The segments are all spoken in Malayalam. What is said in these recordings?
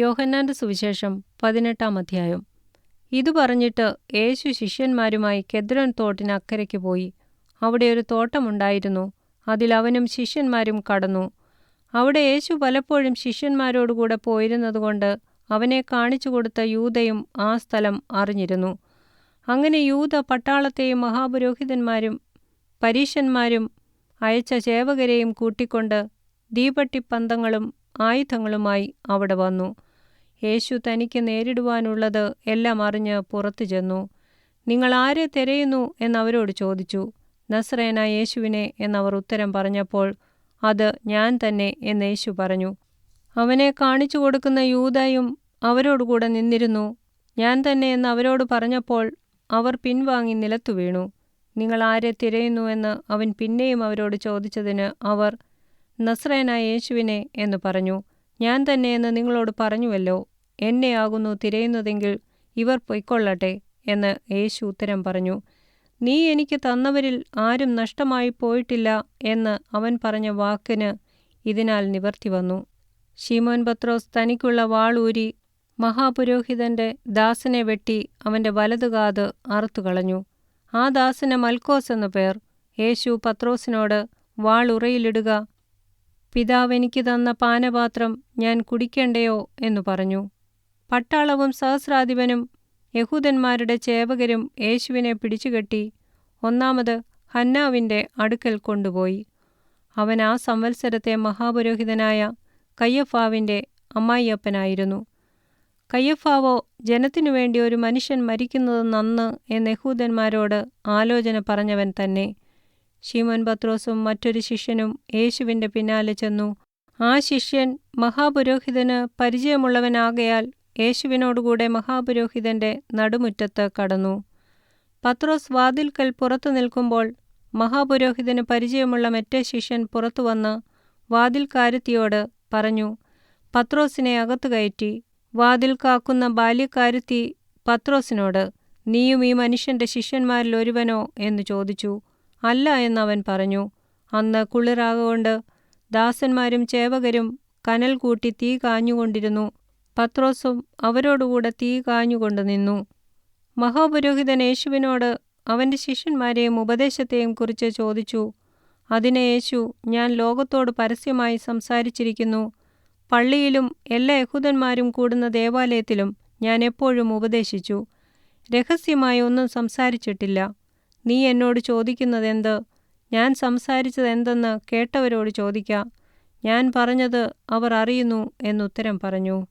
യോഹന്നാന്റെ സുവിശേഷം പതിനെട്ടാം അധ്യായം. ഇതു പറഞ്ഞിട്ട് യേശു ശിഷ്യന്മാരുമായി കെദ്രോൻ തോട്ടിനക്കരയ്ക്ക് പോയി. അവിടെ ഒരു തോട്ടമുണ്ടായിരുന്നു അതിൽ അവനും ശിഷ്യന്മാരും കടന്നു. അവിടെ യേശു പലപ്പോഴും ശിഷ്യന്മാരോടുകൂടെ പോയിരുന്നതുകൊണ്ട് അവനെ കാണിച്ചു കൊടുത്ത യൂതയും ആ സ്ഥലം അറിഞ്ഞിരുന്നു. അങ്ങനെ യൂത പട്ടാളത്തെയും മഹാപുരോഹിതന്മാരും പരീശന്മാരും അയച്ച ചേവകരെയും കൂട്ടിക്കൊണ്ട് ദീപട്ടിപ്പന്തങ്ങളും ആയുധങ്ങളുമായി അവിടെ വന്നു. യേശു തനിക്ക് നേരിടുവാനുള്ളത് എല്ലാം അറിഞ്ഞ് പുറത്തു ചെന്നു. നിങ്ങൾ ആരെ തിരയുന്നു? എന്നവരോട് ചോദിച്ചു. നസ്രേന യേശുവിനെ എന്നവർ ഉത്തരം പറഞ്ഞപ്പോൾ അത് ഞാൻ തന്നെ എന്ന് യേശു പറഞ്ഞു. അവനെ കാണിച്ചു കൊടുക്കുന്ന യൂതയും അവരോടുകൂടെ നിന്നിരുന്നു. ഞാൻ തന്നെ എന്ന് അവരോട് പറഞ്ഞപ്പോൾ അവർ പിൻവാങ്ങി നിലത്തു വീണു. നിങ്ങൾ ആരെ തിരയുന്നു? എന്ന് അവൻ പിന്നെയും അവരോട് ചോദിച്ചതിന് അവർ നസ്രേനായ യേശുവിനെ എന്ന് പറഞ്ഞു. ഞാൻ തന്നെ എന്ന് നിങ്ങളോട് പറഞ്ഞുവല്ലോ. എന്നെയാകുന്നു തിരയുന്നതെങ്കിൽ ഇവർ പൊയ്ക്കൊള്ളട്ടെ എന്ന് യേശു ഉത്തരം പറഞ്ഞു. നീ എനിക്ക് തന്നവരിൽ ആരും നഷ്ടമായി പോയിട്ടില്ല എന്ന് അവൻ പറഞ്ഞ വാക്കിന് ഇതിനാൽ നിവർത്തി വന്നു. ഷീമോൻ പത്രോസ് തനിക്കുള്ള വാളൂരി മഹാപുരോഹിതന്റെ ദാസനെ വെട്ടി അവന്റെ വലതുകാത് അറുത്തുകളഞ്ഞു ആ ദാസന് മൽക്കോസ് എന്നു പേർ. യേശു പത്രോസിനോട് വാളുറയിലിടുക പിതാവ് എനിക്ക് തന്ന പാനപാത്രം ഞാൻ കുടിക്കണ്ടയോ? എന്നു പറഞ്ഞു. പട്ടാളവും സഹസ്രാധിപനും യഹൂദന്മാരുടെ ചേവകരും യേശുവിനെ പിടിച്ചുകെട്ടി ഒന്നാമത് ഹന്നാവിന്റെ അടുക്കൽ കൊണ്ടുപോയി. അവൻ ആ സംവത്സരത്തെ മഹാപുരോഹിതനായ കയ്യഫാവിന്റെ അമ്മായിയപ്പനായിരുന്നു. കയ്യഫാവോ ജനത്തിനു വേണ്ടി ഒരു മനുഷ്യൻ മരിക്കുന്നത് നന്ന് എന്ന് യഹൂദന്മാരോട് ആലോചന പറഞ്ഞവൻ തന്നെ. ഷീമോൻ പത്രോസും മറ്റൊരു ശിഷ്യനും യേശുവിന്റെ പിന്നാലെ ചെന്നു. ആ ശിഷ്യൻ മഹാപുരോഹിതന് പരിചയമുള്ളവനാകയാൽ യേശുവിനോടുകൂടെ മഹാപുരോഹിതന്റെ നടുമുറ്റത്ത് കടന്നു. പത്രോസ് വാതിൽക്കൽ പുറത്തു നിൽക്കുമ്പോൾ മഹാപുരോഹിതന് പരിചയമുള്ള മറ്റേ ശിഷ്യൻ പുറത്തു വന്ന് വാതിൽക്കാരുത്തിയോട് പറഞ്ഞു പത്രോസിനെ അകത്തു കയറ്റി വാതിൽ കാക്കുന്ന ബാല്യക്കാരുത്തി പത്രോസിനോട് നീയും ഈ മനുഷ്യന്റെ ശിഷ്യന്മാരിൽ ഒരുവനോ? എന്ന് ചോദിച്ചു. അല്ല എന്നവൻ പറഞ്ഞു. അന്ന് കുളിറാകൊണ്ട് ദാസന്മാരും ചേവകരും കനൽ കൂട്ടി തീ കാഞ്ഞുകൊണ്ടിരുന്നു. പത്രോസും അവരോടുകൂടെ തീ കാഞ്ഞുകൊണ്ട് നിന്നു. മഹാപുരോഹിതൻ യേശുവിനോട് അവന്റെ ശിഷ്യന്മാരെയും ഉപദേശത്തെയും കുറിച്ച് ചോദിച്ചു. അതിന് യേശു ഞാൻ ലോകത്തോട് പരസ്യമായി സംസാരിച്ചിരിക്കുന്നു. പള്ളിയിലും എല്ലാ യഹൂദന്മാരും കൂടുന്ന ദേവാലയത്തിലും ഞാൻ എപ്പോഴും ഉപദേശിച്ചു. രഹസ്യമായി ഒന്നും സംസാരിച്ചിട്ടില്ല. നീ എന്നോട് ചോദിക്കുന്നതെന്ത്? ഞാൻ സംസാരിച്ചതെന്തെന്ന് കേട്ടവരോട് ചോദിക്ക. ഞാൻ പറഞ്ഞത് അവർ അറിയുന്നു എന്നുത്തരം പറഞ്ഞു.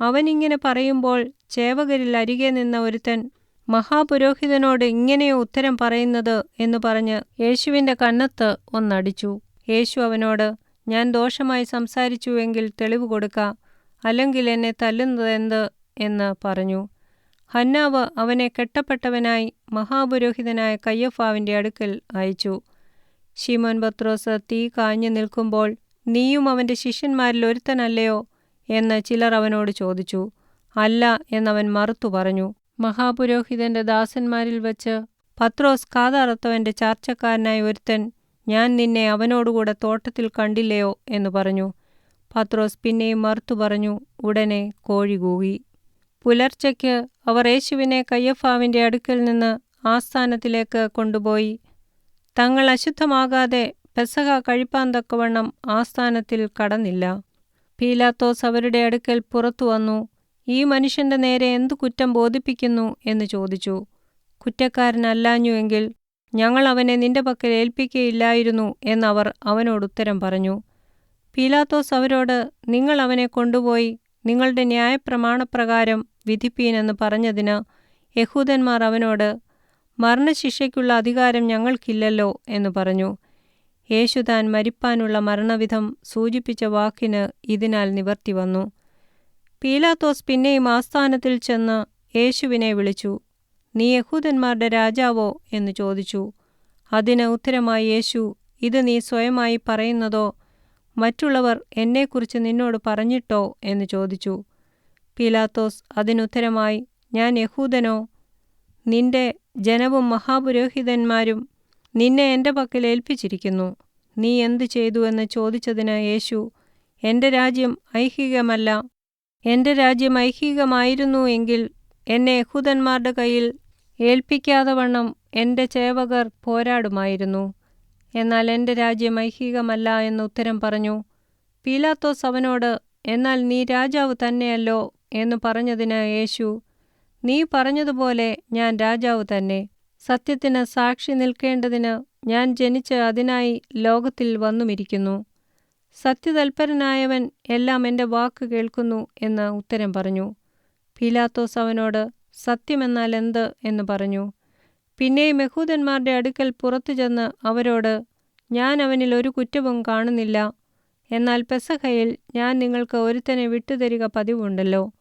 അവനിങ്ങനെ പറയുമ്പോൾ ചേവകരിൽ അരികെ നിന്ന ഒരുത്തൻ മഹാപുരോഹിതനോട് ഇങ്ങനെയോ ഉത്തരം പറയുന്നത് എന്ന് പറഞ്ഞ് യേശുവിന്റെ കന്നത്ത് ഒന്നടിച്ചു. യേശു അവനോട് ഞാൻ ദോഷമായി സംസാരിച്ചുവെങ്കിൽ തെളിവ് കൊടുക്ക അല്ലെങ്കിൽ എന്നെ തല്ലുന്നതെന്ത്? എന്ന് പറഞ്ഞു. ഹന്നാവ് അവനെ കെട്ടപ്പെട്ടവനായി മഹാപുരോഹിതനായ കയ്യഫാവിന്റെ അടുക്കൽ അയച്ചു. ശിമോൻ പത്രോസ് തീ കാഞ്ഞു നിൽക്കുമ്പോൾ നീയും അവന്റെ ശിഷ്യന്മാരിൽ ഒരുത്തനല്ലയോ? എന്ന് ചിലർ അവനോട് ചോദിച്ചു. അല്ല എന്നവൻ മറുത്തു പറഞ്ഞു. മഹാപുരോഹിതന്റെ ദാസന്മാരിൽ വച്ച് പത്രോസ് കാതറുത്തവന്റെ ചാർച്ചക്കാരനായ ഒരുത്തൻ ഞാൻ നിന്നെ അവനോടുകൂടെ തോട്ടത്തിൽ കണ്ടില്ലയോ എന്ന് പറഞ്ഞു. പത്രോസ് പിന്നെയും മറുത്തു പറഞ്ഞു ഉടനെ കോഴി കൂകി പുലർച്ചയ്ക്ക് അവർ യേശുവിനെ കയ്യഫാവിന്റെ അടുക്കൽ നിന്ന് ആസ്ഥാനത്തിലേക്ക് കൊണ്ടുപോയി. തങ്ങൾ അശുദ്ധമാകാതെ പെസഹ കഴിപ്പാൻ തക്കവണ്ണം ആസ്ഥാനത്തിൽ കടന്നില്ല. പീലാത്തോസ് അവരുടെ അടുക്കൽ പുറത്തു വന്നു. ഈ മനുഷ്യന്റെ നേരെ എന്തു കുറ്റം ബോധിപ്പിക്കുന്നു എന്ന് ചോദിച്ചു. കുറ്റക്കാരനല്ലാഞ്ഞു എങ്കിൽ ഞങ്ങൾ അവനെ നിന്റെ പക്കൽ ഏൽപ്പിക്കുകയില്ലായിരുന്നു എന്നവർ അവനോട് ഉത്തരം പറഞ്ഞു. പീലാത്തോസ് അവരോട് നിങ്ങൾ അവനെ കൊണ്ടുപോയി നിങ്ങളുടെ ന്യായപ്രമാണപ്രകാരം വിധിപ്പീനെന്ന് പറഞ്ഞതിന് യഹൂദന്മാർ അവനോട് മരണശിക്ഷയ്ക്കുള്ള അധികാരം ഞങ്ങൾക്കില്ലല്ലോ എന്ന് പറഞ്ഞു. യേശു താൻ മരിപ്പാനുള്ള മരണവിധം സൂചിപ്പിച്ച വാക്കിന് ഇതിനാൽ നിവർത്തി വന്നു. പീലാത്തോസ് പിന്നെയും ആസ്ഥാനത്തിൽ ചെന്ന് യേശുവിനെ വിളിച്ചു നീ യഹൂദന്മാരുടെ രാജാവോ? എന്ന് ചോദിച്ചു. അതിന് ഉത്തരമായി യേശു ഇത് നീ സ്വയമായി പറയുന്നതോ? മറ്റുള്ളവർ എന്നെക്കുറിച്ച് നിന്നോട് പറഞ്ഞിട്ടോ? എന്ന് ചോദിച്ചു. പീലാത്തോസ് അതിനുത്തരമായി ഞാൻ യഹൂദനോ? നിന്റെ ജനവും മഹാപുരോഹിതന്മാരും നിന്നെ എന്റെ പക്കൽ ഏൽപ്പിച്ചിരിക്കുന്നു. നീ എന്തു ചെയ്തു എന്ന് ചോദിച്ചതിന് യേശു എന്റെ രാജ്യം ഐഹികമല്ല. എന്റെ രാജ്യം ഐഹികമായിരുന്നു എങ്കിൽ എന്നെ യഹൂദന്മാരുടെ കയ്യിൽ ഏൽപ്പിക്കാതെ വണ്ണം എന്റെ ചേവകർ പോരാടുമായിരുന്നു. എന്നാൽ എന്റെ രാജ്യം ഐഹികമല്ല എന്ന് ഉത്തരം പറഞ്ഞു. പീലാത്തോസ് അവനോട് എന്നാൽ നീ രാജാവ് തന്നെയല്ലോ എന്ന് പറഞ്ഞതിന് യേശു നീ പറഞ്ഞതുപോലെ ഞാൻ രാജാവ് തന്നെ. സത്യത്തിന് സാക്ഷി നിൽക്കേണ്ടതിന് ഞാൻ ജനിച്ച് അതിനായി ലോകത്തിൽ വന്നുമിരിക്കുന്നു. സത്യതൽപരനായവൻ എല്ലാം എന്റെ വാക്ക് കേൾക്കുന്നു എന്ന് ഉത്തരം പറഞ്ഞു. പീലാത്തോസ് അവനോട് സത്യമെന്നാൽ എന്ത്? എന്ന് പറഞ്ഞു. പിന്നെ യഹൂദന്മാരുടെ അടുക്കൽ പുറത്തു ചെന്ന് അവരോട് ഞാൻ അവനിൽ ഒരു കുറ്റവും കാണുന്നില്ല. എന്നാൽ പെസഹയിൽ ഞാൻ നിങ്ങൾക്ക് ഒരുത്തനെ വിട്ടുതരിക പതിവുണ്ടല്ലോ.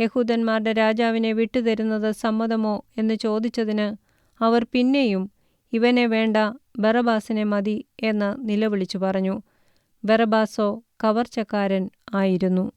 യഹൂദന്മാരുടെ രാജാവിനെ വിട്ടുതരുന്നത് സമ്മതമോ? എന്ന് ചോദിച്ചതിന് അവർ പിന്നെയും ഇവനെ വേണ്ട ബറബാസിനെ മതി എന്ന് നിലവിളിച്ചു പറഞ്ഞു. ബറബാസോ കവർച്ചക്കാരൻ ആയിരുന്നു.